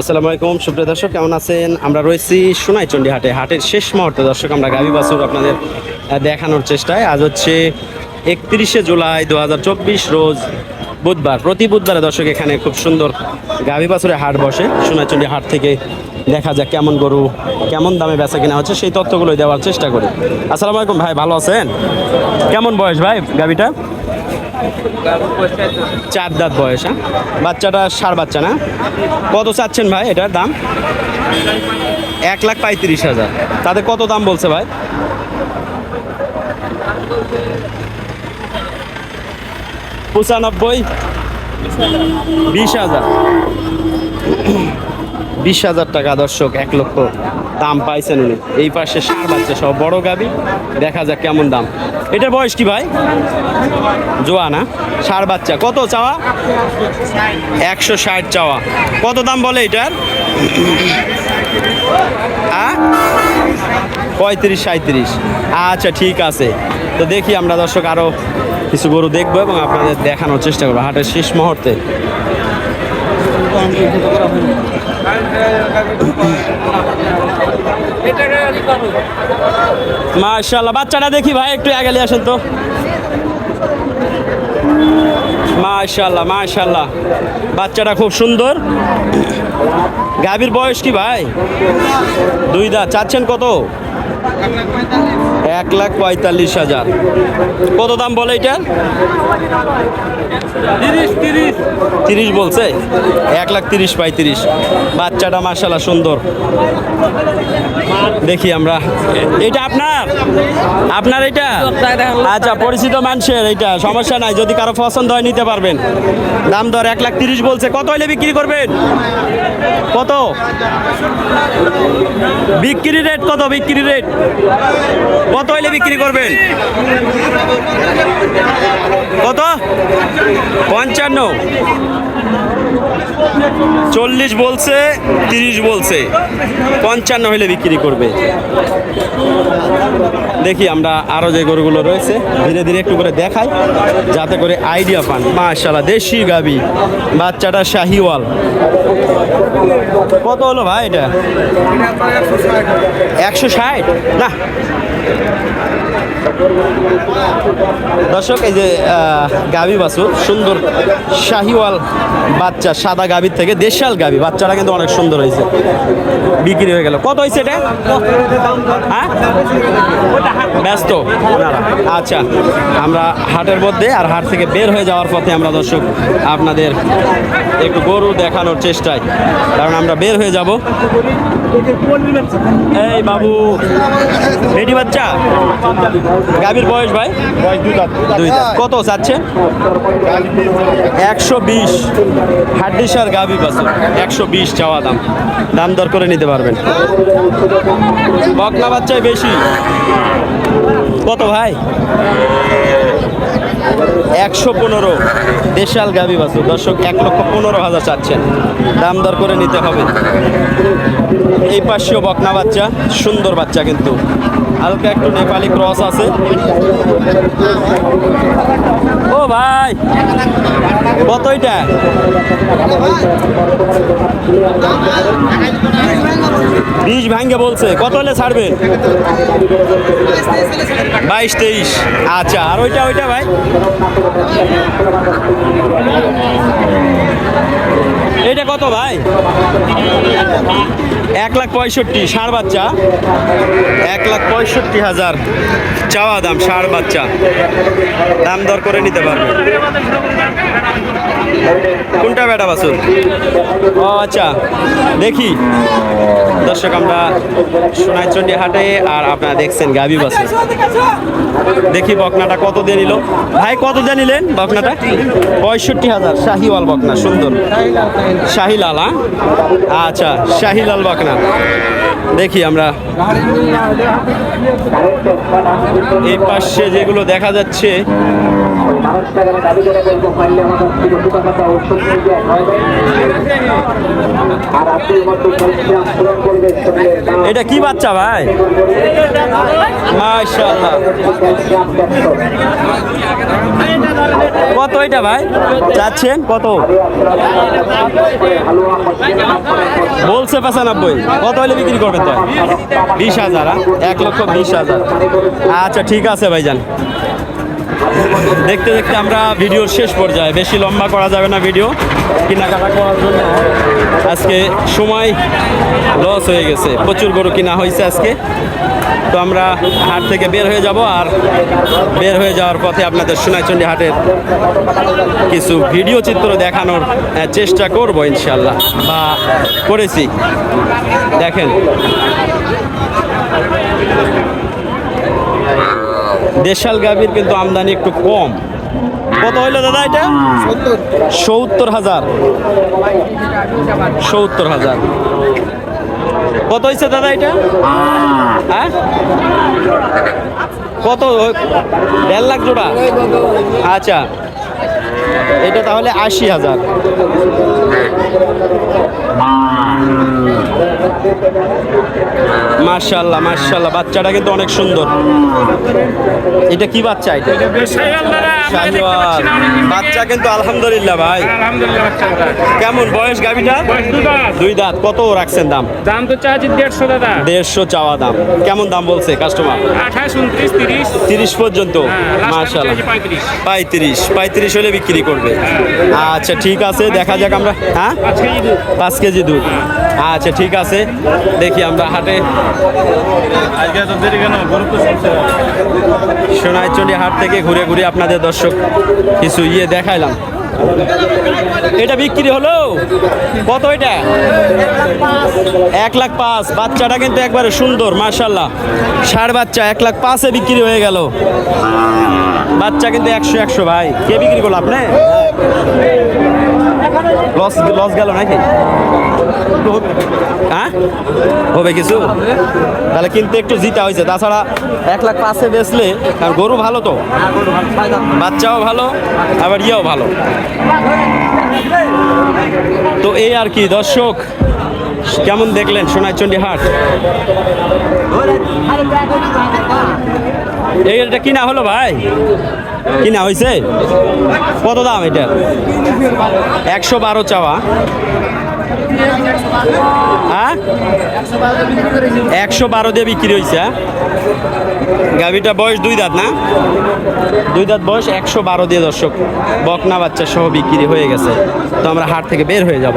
আসসালামু আলাইকুম, সুপ্রিয় দর্শক, কেমন আছেন? আমরা রয়েছি সোনাইচন্ডী হাটে। হাটের শেষ মুহূর্তে, দর্শক, আমরা গাভী বাছুর আপনাদের দেখানোর চেষ্টায়। আজ হচ্ছে একত্রিশে জুলাই দু হাজার চব্বিশ রোজ বুধবার। প্রতি বুধবারে, দর্শক, এখানে খুব সুন্দর গাভী বাছুরের হাট বসে। সোনাইচন্ডী হাট থেকে দেখা যাক কেমন গরু, কেমন দামে বেচা কিনা হচ্ছে। সেই তথ্যগুলো দেওয়ার চেষ্টা করি। আসসালামু আলাইকুম, ভাই, ভালো আছেন? কেমন বয়স, ভাই গাভীটা চার দাঁত বয়স হ্যাঁ? বাচ্চাটা সার বাচ্চা না? কত চাচ্ছেন ভাই এটার দাম? এক লাখ পঁয়ত্রিশ হাজার। তাদের কত দাম বলছে ভাই? পঁচানব্বই, বিশ হাজার। বিশ হাজার টাকা দর্শক, এক লক্ষ দাম পাইছেন উনি। এই পাশে সার বাচ্চা সব বড় গাবি, দেখা যাক কেমন দাম। এটার বয়স কি ভাই? জোয়া না সার বাচ্চা, কত চাওয়া? একশো ষাট চাওয়া। কত দাম বলে এটার? আ পঁয়ত্রিশ সাঁত্রিশ আচ্ছা ঠিক আছে। তো দেখি আমরা দর্শক আরও কিছু গরু দেখব এবং আপনাদের দেখানোর চেষ্টা করব হাটের শেষ মুহূর্তে। মাশাল্লাহ বাচ্চাটা দেখি ভাই, একটু আগে আসেন তো। মাশাল্লাহ মাশাল্লাহ বাচ্চাটা খুব সুন্দর। গাভীর বয়স কি ভাই? দুই দা চাচ্ছেন কত? এক লাখ পঁয়তাল্লিশ হাজার। কত দাম বলে এটা? তিরিশ তিরিশ। তিরিশ বলছে? এক লাখ তিরিশ পঁয়ত্রিশ। বাচ্চাটা মার্শাল্লাহ সুন্দর। দেখি আমরা। এটা আপনার? আপনার এটা? আচ্ছা পরিচিত মানুষের এটা। সমস্যা নাই যদি কারও পছন্দ হয় নিতে পারবেন। দাম দর এক লাখ তিরিশ বলছে। কত হলে বিক্রি করবেন? কত? বিক্রি রেট কত? বিক্রি রেট? কত হলে বিক্রি করবেন? কত? পঞ্চান্ন। চল্লিশ বলছে, তিরিশ বলছে। পঞ্চান্ন হলে বিক্রি করবে। দেখি আমরা আরও যে গরুগুলো রয়েছে, ধীরে ধীরে একটু করে দেখাই, যাতে করে আইডিয়া পান। মাশাল্লাহ দেশি গাবি, বাচ্চাটা শাহিওয়াল। কত হলো ভাই এটা? একশো ষাট। না দর্শক, এই যে গাভী বাছুর সুন্দর শাহিওয়াল বাচ্চা, সাদা গাভীর থেকে দেশাল গাভী, বাচ্চাটা কিন্তু অনেক সুন্দর হয়েছে। বিক্রি হয়ে গেল। কত হয়েছে এটা? হ্যাঁ? ব্যস্ত। আচ্ছা আমরা হাটের মধ্যে আর হাট থেকে বের হয়ে যাওয়ার পথে আমরা দর্শক আপনাদের একটু গরু দেখানোর চেষ্টায়। কারণ আমরা বের হয়ে যাব। এই বাবু বেটি বাচ্চা? গাভীর বয়স ভাই? দুই। কত চাচ্ছে একশো বিশ। হাড্ডিসার গাভি বাসন একশো বিশ চাওয়া দাম। দাম দর করে নিতে পারবেন। বকলা বাচ্চায় বেশি। কত ভাই? একশো পনেরো দেশাল গাভী বাছু দর্শক, এক লক্ষ পনেরো হাজার চাচ্ছেন। দাম দর করে নিতে হবে। এই পাশেও বকনা বাচ্চা, সুন্দর বাচ্চা কিন্তু। হালকা একটু নেপালি ক্রস আছে। ও ভাই। কত এটা? বিষ ভাঙ্গে বলছে। কত হলে ছাড়বেন বাইশ, তেইশ। আচ্ছা আর ওইটা ওইটা ভাই? এটা কত ভাই? এক লাখ পঁয়ষট্টি ষাঁড় বাচ্চা। এক লাখ পঁয়ষট্টি হাজার, চাওয়া দাম ষাঁড় বাচ্চা। দাম দর করে নিতে পারবে। কোনটা বেটা বাসুর ও আচ্ছা দেখি। দর্শক, আমরা সোনাইচন্ডী হাটে আর আপনারা দেখছেন গাবি বাসুর দেখি বকনাটা কত দিয়ে নিল। ভাই, কত দিয়ে নিলেন বকনাটা? পঁয়ষট্টি হাজার, শাহিওয়াল বকনা, সুন্দর। শাহিলাল হ্যাঁ? আচ্ছা শাহিলাল বকনা। Máquina. দেখি আমরা। এই পাশে যেগুলো দেখা যাচ্ছে, এটা কি বাচ্চা ভাই? কত এটা ভাই? চাচ্ছেন কত? বলছে পঁচানব্বই। কত হলে বিক্রি করবেন? তো বিশ হাজার হ্যাঁ? এক লক্ষ বিশ হাজার আচ্ছা ঠিক আছে ভাইজান দেখতে দেখতে আমরা ভিডিওর শেষ পর্যায়ে। বেশি লম্বা করা যাবে না ভিডিও। কেনাকাটা করার জন্য আজকে সময় লস হয়ে গেছে। প্রচুর গরু কিনা হয়েছে আজকে। তো আমরা হাট থেকে বের হয়ে যাব আর বের হয়ে যাওয়ার পথে আপনাদের সোনাইচন্ডী হাটের কিছু ভিডিও চিত্র দেখানোর চেষ্টা করব ইনশাল্লাহ বা করেছি। দেখেন দেশাল গাভীর কিন্তু আমদানি একটু কম। কত হইল দাদা এটা? সত্তর। হাজার। সত্তর হাজার। কত হয়েছে দাদা এটা? হ্যাঁ? কত? দেড় লাখ জোড়া? আচ্ছা। এটা তাহলে আশি হাজার। মার্শাল্লাহ মার্শাল্লাহ বাচ্চাটা কিন্তু অনেক সুন্দর। এটা কি বাচ্চা এটা? বাচ্চা কিন্তু আলহামদুলিল্লাহ ভাই। কেমন বয়স গাভিটা? দুই দাঁত। কত রাখছেন দাম? দাম তো চাচ্ছি দেড়শো দাদা। দেড়শো চাওয়া দাম। কেমন দাম বলছে কাস্টমার আঠাশ উনত্রিশ তিরিশ। তিরিশ পর্যন্ত। হ্যাঁ, মার্শাল্লাহ পঁয়ত্রিশ। পঁয়ত্রিশ। পঁয়ত্রিশ হলে বিক্রি করবে। আচ্ছা ঠিক আছে দেখা যাক আমরা। হ্যাঁ? পাঁচ কেজি দুধ। পাঁচ কেজি দুধ আচ্ছা ঠিক আছে দেখি আমরা হাটে। সোনাইচন্ডী হাট থেকে ঘুরে ঘুরে আপনাদের দর্শক কিছু ইয়ে দেখাইলাম। এটা বিক্রি হলো? কত এটা? এক লাখ পাঁচ। বাচ্চাটা কিন্তু একবারে সুন্দর মার্শাল্লাহ ষাট বাচ্চা এক লাখ পাঁচে বিক্রি হয়ে গেল। বাচ্চা কিন্তু একশো একশো ভাই। কে বিক্রি করল আপনি? লস লস গেল নাকি? হ্যাঁ? হবে কিছু? তাহলে কিন্তু একটু জিতা হয়েছে। তাছাড়া এক লাখ পাঁচে বেচলে কারণ গরু ভালো তো? বাচ্চাও ভালো, আবার ইয়েও ভালো। তো এই আর কি, দর্শক, কেমন দেখলেন সোনাইচন্ডী হাট? এটা কিনা হলো ভাই? কিনা হয়েছে কত দাম এটা? একশো বারো চাওয়া। হ্যাঁ? একশো বারো দিয়ে বিক্রি হয়েছে হ্যাঁ? গাভিটা বয়স দুই দাঁত, না? দুই দাঁত বয়স, একশো বারো দিয়ে দর্শক বকনা বাচ্চা সহ বিক্রি হয়ে গেছে। তো আমরা হাট থেকে বের হয়ে যাব।